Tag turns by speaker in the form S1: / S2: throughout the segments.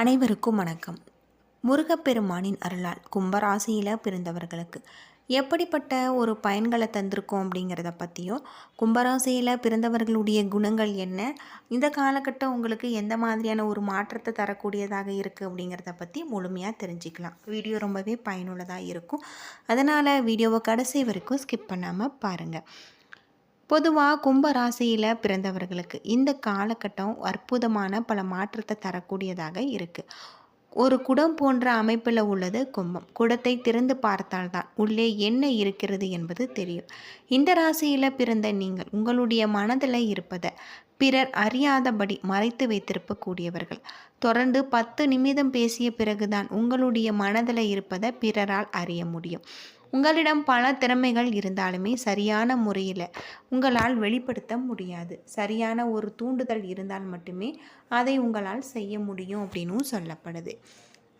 S1: அனைவருக்கும் வணக்கம். முருகப்பெருமானின் அருளால் கும்பராசியில் பிறந்தவர்களுக்கு எப்படிப்பட்ட ஒரு பயன்களை தந்திருக்கோம் அப்படிங்கிறத பற்றியும் கும்பராசியில் பிறந்தவர்களுடைய குணங்கள் என்ன இந்த காலகட்டம் உங்களுக்கு எந்த மாதிரியான ஒரு மாற்றத்தை தரக்கூடியதாக இருக்குது அப்படிங்கிறத பற்றி முழுமையாக தெரிஞ்சுக்கலாம். வீடியோ ரொம்பவே பயனுள்ளதாக இருக்கும். அதனால் வீடியோவை கடைசி வரைக்கும் ஸ்கிப் பண்ணாமல் பாருங்கள் பொதுவாக கும்பராசியில் பிறந்தவர்களுக்கு இந்த காலகட்டம் அற்புதமான பல மாற்றத்தை தரக்கூடியதாக இருக்குது ஒரு குடம் போன்ற அமைப்பில் உள்ளது கும்பம். குடத்தை திறந்து பார்த்தால்தான் உள்ளே என்ன இருக்கிறது என்பது தெரியும். இந்த ராசியில் பிறந்த நீங்கள் உங்களுடைய மனதில் இருப்பதை பிறர் அறியாதபடி மறைத்து வைத்திருக்கக்கூடியவர்கள். தொடர்ந்து பத்து நிமிடம் பேசிய பிறகுதான் உங்களுடைய மனதில் இருப்பதை பிறரால் அறிய முடியும். உங்களிடம் பல திறமைகள் இருந்தாலுமே சரியான முறையில் உங்களால் வெளிப்படுத்த முடியாது. சரியான ஒரு தூண்டுதல் இருந்தால் மட்டுமே அதை உங்களால் செய்ய முடியும் அப்படின்னும் சொல்லப்படுது.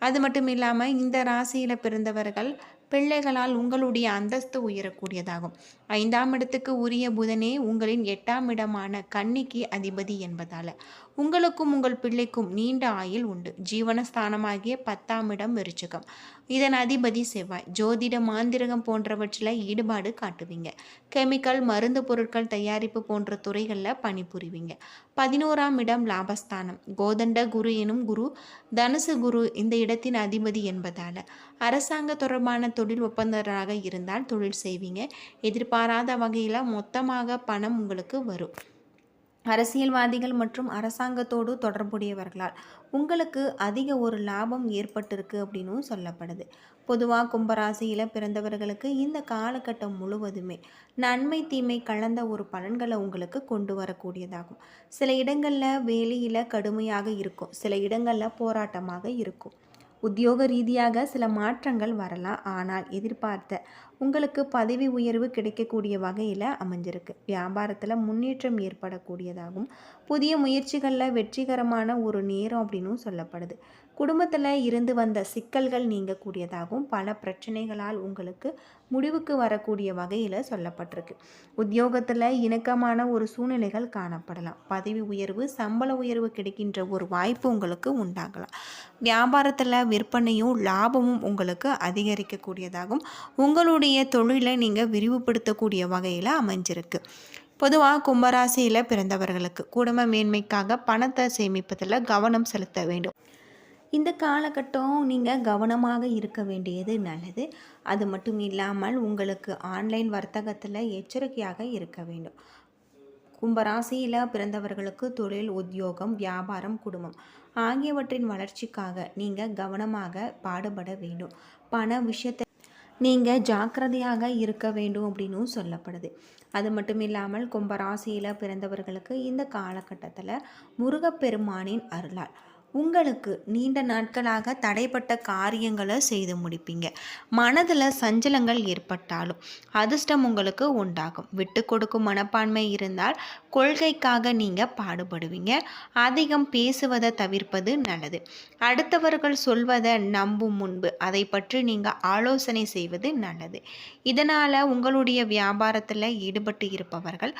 S1: அது மட்டும் இல்லாமல் இந்த ராசியில் பிறந்தவர்கள் பிள்ளைகளால் உங்களுடைய அந்தஸ்து உயரக்கூடியதாகும். ஐந்தாம் இடத்துக்கு உரிய புதனே உங்களின் எட்டாம் இடமான கன்னிக்கு அதிபதி என்பதால். உங்களுக்கும் உங்கள் பிள்ளைக்கும் நீண்ட ஆயுள் உண்டு. ஜீவனஸ்தானமாகிய பத்தாம் இடம் விருச்சகம். இதன் அதிபதி செவ்வாய். ஜோதிட மாந்திரகம் போன்றவற்றில் ஈடுபாடு காட்டுவீங்க. கெமிக்கல் மருந்து பொருட்கள் தயாரிப்பு போன்ற துறைகளில் பணிபுரிவீங்க. பதினோராம் இடம் லாபஸ்தானம். கோதண்ட குரு எனும் குரு தனுசு குரு இந்த இடத்தின் அதிபதி என்பதால். அரசாங்க தொடர்பான தொழில் ஒப்பந்தராக இருந்தால் தொழில் செய்வீங்க. எதிர்பாராத வகையில் மொத்தமாக பணம் உங்களுக்கு வரும். அரசியல்வாதிகள் மற்றும் அரசாங்கத்தோடு தொடர்புடையவர்களால் உங்களுக்கு அதிக ஒரு லாபம் ஏற்பட்டிருக்கு அப்படின்னும் சொல்லப்படுது. பொதுவாக கும்பராசியில் பிறந்தவர்களுக்கு இந்த காலகட்டம் முழுவதுமே நன்மை தீமை கலந்த ஒரு பலன்களை உங்களுக்கு கொண்டு வரக்கூடியதாகும். சில இடங்களில் வேலையில் கடுமையாக இருக்கும். சில இடங்களில் போராட்டமாக இருக்கும். உத்தியோக ரீதியாக சில மாற்றங்கள் வரலாம். ஆனால் எதிர்பார்த்த உங்களுக்கு பதவி உயர்வு கிடைக்கக்கூடிய வகையில் அமைஞ்சிருக்கு. வியாபாரத்தில் முன்னேற்றம் ஏற்படக்கூடியதாகவும் புதிய முயற்சிகளில் வெற்றிகரமான ஒரு நேரம் அப்படின்னும் சொல்லப்படுது. குடும்பத்தில் இருந்து வந்த சிக்கல்கள் நீங்கக்கூடியதாகவும் பல பிரச்சனைகளால் உங்களுக்கு முடிவுக்கு வரக்கூடிய வகையில் சொல்லப்பட்டிருக்கு. உத்தியோகத்தில் இணக்கமான ஒரு சூழ்நிலைகள் காணப்படலாம். பதவி உயர்வு சம்பள உயர்வு கிடைக்கின்ற ஒரு வாய்ப்பு உங்களுக்கு உண்டாகலாம். வியாபாரத்தில் விற்பனையும் லாபமும் உங்களுக்கு அதிகரிக்கக்கூடியதாகவும் உங்களுடைய தொழிலை நீங்கள் விரிவுபடுத்தக்கூடிய வகையில் அமைஞ்சிருக்கு. பொதுவாக கும்பராசியில் பிறந்தவர்களுக்கு குடும்ப மேன்மைக்காக பணத்தை சேமிப்பதில் கவனம் செலுத்த வேண்டும். இந்த காலகட்டம் நீங்கள் கவனமாக இருக்க வேண்டியது நல்லது. அது மட்டும் இல்லாமல் உங்களுக்கு ஆன்லைன் வர்த்தகத்தில் எச்சரிக்கையாக இருக்க வேண்டும். கும்பராசியில் பிறந்தவர்களுக்கு தொழில் உத்தியோகம் வியாபாரம் குடும்பம் ஆகியவற்றின் வளர்ச்சிக்காக நீங்கள் கவனமாக பாடுபட வேண்டும். பண விஷயத்தை நீங்கள் ஜாக்கிரதையாக இருக்க வேண்டும் அப்படின்னும் சொல்லப்படுது. அது மட்டும் இல்லாமல் கும்பராசியில் பிறந்தவர்களுக்கு இந்த காலகட்டத்தில் முருகப்பெருமானின் அருளால் உங்களுக்கு நீண்ட நாட்களாக தடைப்பட்ட காரியங்களை செய்து முடிப்பீங்க. மனதில் சஞ்சலங்கள் ஏற்பட்டாலும் அதிர்ஷ்டம் உங்களுக்கு உண்டாகும். விட்டு கொடுக்கும் மனப்பான்மை இருந்தால் கொள்கைக்காக நீங்கள் பாடுபடுவீங்க. அதிகம் பேசுவதை தவிர்ப்பது நல்லது. அடுத்தவர்கள் சொல்வதை நம்பும் முன்பு அதை பற்றி நீங்கள் ஆலோசனை செய்வது நல்லது. இதனால் உங்களுடைய வியாபாரத்தில் ஈடுபட்டு இருப்பவர்கள்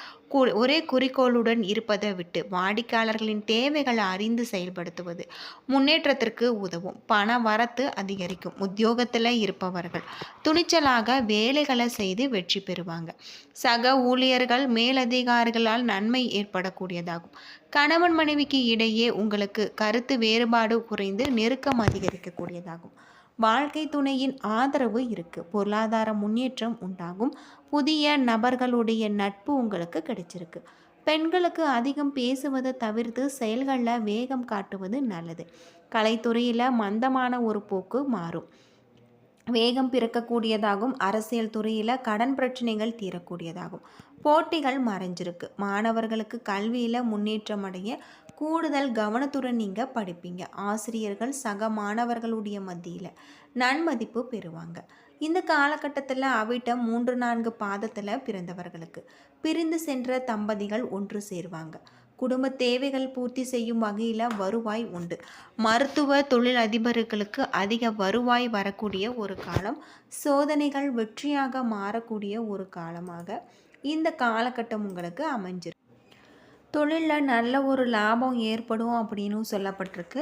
S1: ஒரே குறிக்கோளுடன் இருப்பதை விட்டு வாடிக்கையாளர்களின் தேவைகளை அறிந்து செயல்படுத்துவது முன்னேற்றத்திற்கு உதவும். பண வரத்து அதிகரிக்கும். உத்தியோகத்தில் இருப்பவர்கள் துணிச்சலாக வேலைகளை செய்து வெற்றி பெறுவாங்க. சக ஊழியர்கள் மேலதிகாரிகளால் நன்மை ஏற்படக்கூடியதாகும். கணவன் மனைவிக்கு இடையே உங்களுக்கு கருத்து வேறுபாடு குறைந்து நெருக்கம் அதிகரிக்கக்கூடியதாகும். வாழ்க்கை துணையின் ஆதரவு இருக்கு. பொருளாதார முன்னேற்றம் உண்டாகும். புதிய நபர்களுடைய நட்பு உங்களுக்கு கிடைச்சிருக்கு. பெண்களுக்கு அதிகம் பேசுவதை தவிர்த்து செயல்களில் வேகம் காட்டுவது நல்லது. கலைத்துறையில் மந்தமான ஒரு போக்கு மாறும். வேகம் பிறக்கக்கூடியதாகும். அரசியல் துறையில் கடன் பிரச்சனைகள் தீரக்கூடியதாகும். போட்டிகள் மறைஞ்சிருக்கு. மாணவர்களுக்கு கல்வியில் முன்னேற்றம் அடைய கூடுதல் கவனத்துடன் நீங்கள் படிப்பீங்க. ஆசிரியர்கள் சக மாணவர்களுடைய மத்தியில் நன்மதிப்பு பெறுவாங்க. இந்த காலகட்டத்தில் அவிட்டம் மூன்று நான்கு பாதத்தில் பிறந்தவர்களுக்கு. பிரிந்து சென்ற தம்பதிகள் ஒன்று சேர்வாங்க. குடும்ப தேவைகள் பூர்த்தி செய்யும் வகையில் வருவாய் உண்டு. மருத்துவ தொழில் அதிபர்களுக்கு அதிக வருவாய் வரக்கூடிய ஒரு காலம் சோதனைகள் வெற்றியாக மாறக்கூடிய ஒரு காலமாக இந்த காலகட்டம் உங்களுக்கு அமைஞ்சிருக்கு. தொழிலில் நல்ல ஒரு லாபம் ஏற்படும் அப்படின்னு சொல்லப்பட்டிருக்கு.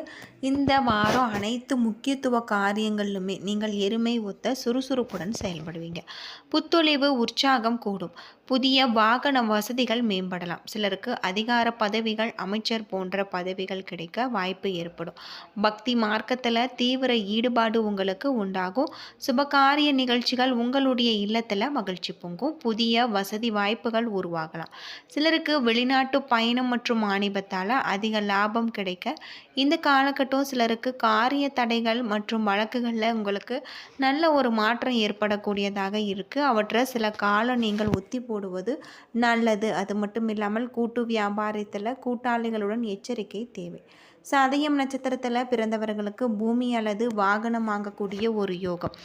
S1: இந்த வாரம் அனைத்து முக்கியத்துவ காரியங்களிலுமே நீங்கள் எருமை ஒத்த சுறுசுறுப்புடன் செயல்படுவீங்க. புத்தொழிவு உற்சாகம் கூடும். புதிய வாகன வசதிகள் மேம்படலாம். சிலருக்கு அதிகார பதவிகள் அமைச்சர் போன்ற பதவிகள் கிடைக்க வாய்ப்பு ஏற்படும். பக்தி மார்க்கத்தில் தீவிர ஈடுபாடு உங்களுக்கு உண்டாகும். சுபகாரிய நிகழ்ச்சிகள் உங்களுடைய இல்லத்தில் மகிழ்ச்சி பொங்கும். புதிய வசதி வாய்ப்புகள் உருவாகலாம். சிலருக்கு வெளிநாட்டு பயணம் மற்றும் ஆணிபத்தால் அதிக லாபம் கிடைக்க இந்த காலகட்டம் சிலருக்கு காரிய தடைகள் மற்றும் வழக்குகளில் உங்களுக்கு நல்ல ஒரு மாற்றம் ஏற்படக்கூடியதாக இருக்குது அவற்றை சில காலம் நீங்கள் ஒத்தி போ போடுவது நல்லது. அது மட்டும் இல்லாமல் கூட்டு வியாபாரத்தில் கூட்டாளிகளுடன் எச்சரிக்கை தேவை. சதயம் நட்சத்திரத்தில் பிறந்தவர்களுக்கு பூமி அல்லது வாகனம் வாங்கக்கூடிய ஒரு யோகம்.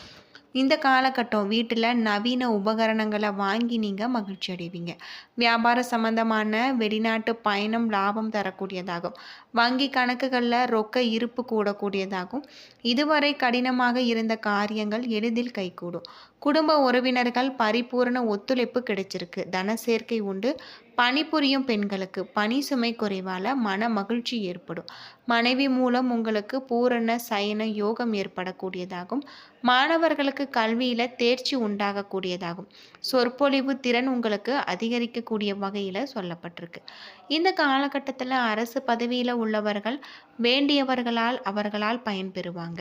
S1: இந்த காலகட்டம் வீட்டில் நவீன உபகரணங்களை வாங்கி நீங்கள் மகிழ்ச்சி அடைவீங்க. வியாபார சம்பந்தமான வெளிநாட்டு பயணம் லாபம் தரக்கூடியதாகும். வங்கி கணக்குகளில் ரொக்க இருப்பு கூடக்கூடியதாகும். இதுவரை கடினமாக இருந்த காரியங்கள் எளிதில் கைகூடும். குடும்ப உறவினர்கள் பரிபூரண ஒத்துழைப்பு கிடைச்சிருக்கு. தன சேர்க்கை உண்டு. பணிபுரியும் பெண்களுக்கு பணி சுமை குறைவால் மன மகிழ்ச்சி ஏற்படும். மனைவி மூலம் உங்களுக்கு பூரண சயன யோகம் ஏற்படக்கூடியதாகும். மாணவர்களுக்கு கல்வியில் தேர்ச்சி உண்டாகக்கூடியதாகும். சொற்பொழிவு திறன் உங்களுக்கு அதிகரிக்கக்கூடிய வகையில் சொல்லப்பட்டிருக்கு. இந்த காலகட்டத்தில் அரசு பதவியில் உள்ளவர்கள் வேண்டியவர்களால் அவர்களால் பயன்பெறுவாங்க.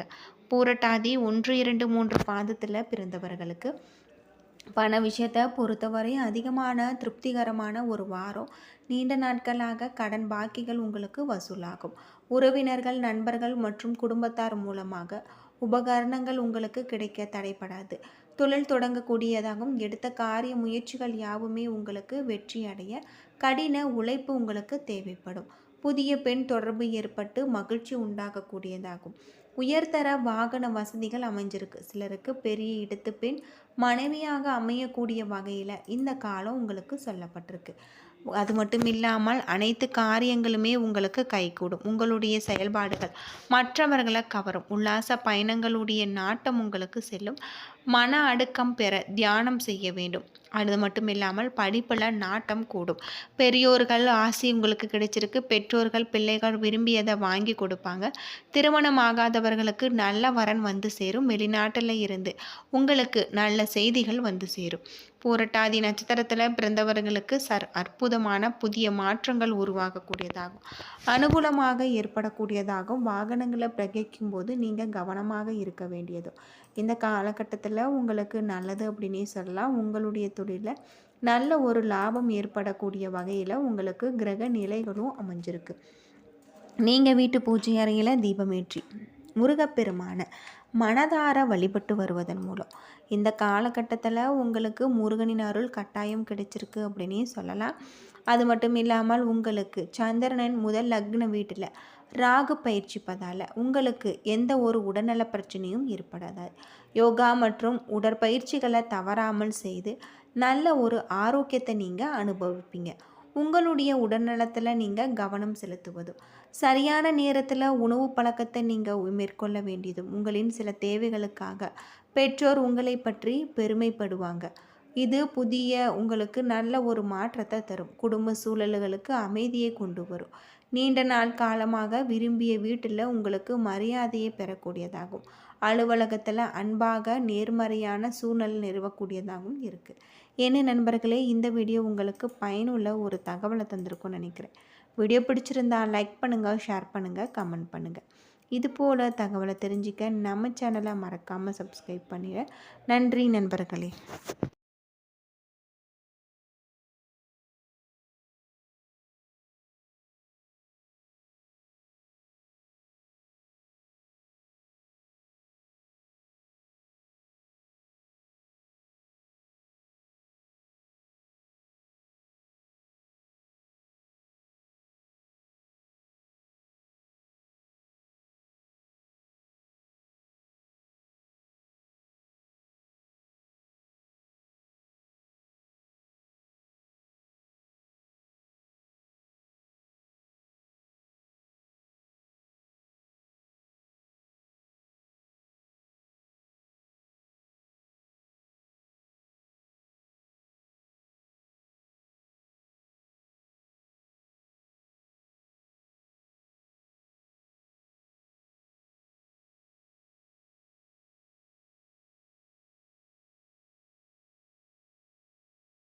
S1: பூரட்டாதி ஒன்று இரண்டு மூன்று பாதத்தில் பிறந்தவர்களுக்கு பண விஷயத்தை பொறுத்தவரை அதிகமான திருப்திகரமான ஒரு வாரம் நீண்ட நாட்களாக கடன் பாக்கிகள் உங்களுக்கு வசூலாகும். உறவினர்கள் நண்பர்கள் மற்றும் குடும்பத்தார் மூலமாக உபகரணங்கள் உங்களுக்கு கிடைக்க தடைப்படாது தொழில் தொடங்கக்கூடியதாகவும் எடுத்த காரிய முயற்சிகள் யாவுமே உங்களுக்கு வெற்றி அடைய கடின உழைப்பு உங்களுக்கு தேவைப்படும். புதிய பெண் தொடர்பு ஏற்பட்டு மகிழ்ச்சி உண்டாகக்கூடியதாகும். உயர்தர வாகன வசதிகள் அமைஞ்சிருக்கு. சிலருக்கு பெரிய இடத்து பெண் மனைவியாக அமையக்கூடிய வகையில் இந்த காலம் உங்களுக்கு சொல்லப்பட்டிருக்கு. அது மட்டும் இல்லாமல் அனைத்து காரியங்களுமே உங்களுக்கு கைகூடும். உங்களுடைய செயல்பாடுகள் மற்றவர்களை கவரும். உல்லாச பயணங்களுடைய நாட்டம் உங்களுக்கு செல்லும். மன அடுக்கம் பெற தியானம் செய்ய வேண்டும். அது மட்டும் இல்லாமல் படிப்பில் நாட்டம் கூடும். பெரியோர்கள் ஆசி உங்களுக்கு கிடைச்சிருக்கு. பெற்றோர்கள் பிள்ளைகள் விரும்பியதை வாங்கி கொடுப்பாங்க. திருமணம் ஆகாதவர்களுக்கு நல்ல வரன் வந்து சேரும். வெளிநாட்டில் இருந்து உங்களுக்கு நல்ல செய்திகள் வந்து சேரும். பூரட்டாதி நட்சத்திரத்தில் பிறந்தவர்களுக்கு சர் அற்புதமான புதிய மாற்றங்கள் உருவாகக்கூடியதாகும். அனுகூலமாக ஏற்படக்கூடியதாகும். வாகனங்களை பிரகிக்கும் போது நீங்கள் கவனமாக இருக்க வேண்டியதும். இந்த காலகட்டத்தில் உங்களுக்கு நல்லது அப்படின்னே சொல்லலாம். உங்களுடைய தொழிலில் நல்ல ஒரு லாபம் ஏற்படக்கூடிய வகையில் உங்களுக்கு கிரக நிலைகளும் அமைஞ்சிருக்கு. நீங்கள் வீட்டு பூஜை அறையில் தீபமேற்றி முருகப்பெருமான மனதார வழிபட்டு வருவதன் மூலம் இந்த காலகட்டத்தில் உங்களுக்கு முருகனின் அருள் கட்டாயம் கிடைச்சிருக்கு அப்படின்னே சொல்லலாம். அது மட்டும் இல்லாமல் உங்களுக்கு சந்திரனன் முதல் லக்ன வீட்டில் ராகு பயிற்சிப்பதால் உங்களுக்கு எந்த ஒரு உடல்நல பிரச்சனையும் ஏற்படாது. யோகா மற்றும் உடற்பயிற்சிகளை தவறாமல் செய்து நல்ல ஒரு ஆரோக்கியத்தை நீங்கள் அனுபவிப்பீங்க. உங்களுடைய உடல்நலத்தில் நீங்கள் கவனம் செலுத்துவதும் சரியான நேரத்தில் உணவு பழக்கத்தை நீங்கள் மேற்கொள்ள வேண்டியதும் உங்களின் சில தேவைகளுக்காக பெற்றோர் உங்களை பற்றி பெருமைப்படுவாங்க. இது புதிய உங்களுக்கு நல்ல ஒரு மாற்றத்தை தரும். குடும்ப சூழல்களுக்கு அமைதியை கொண்டு வரும். நீண்ட நாள் காலமாக விரும்பிய வீட்டில் உங்களுக்கு மரியாதையை பெறக்கூடியதாகும். அலுவலகத்தில் அன்பாக நேர்மறையான சூழ்நிலை நிறுவக்கூடியதாகவும் இருக்குது என்ன நண்பர்களே இந்த வீடியோ உங்களுக்கு பயனுள்ள ஒரு தகவலை தந்திருக்கும்னு நினைக்கிறேன். வீடியோ பிடிச்சிருந்தா லைக் பண்ணுங்கள் ஷேர் பண்ணுங்கள் கமெண்ட் பண்ணுங்கள் இது போல் தகவலை தெரிஞ்சிக்க நம்ம சேனலை மறக்காமல் சப்ஸ்கிரைப் பண்ணிட நன்றி நண்பர்களே.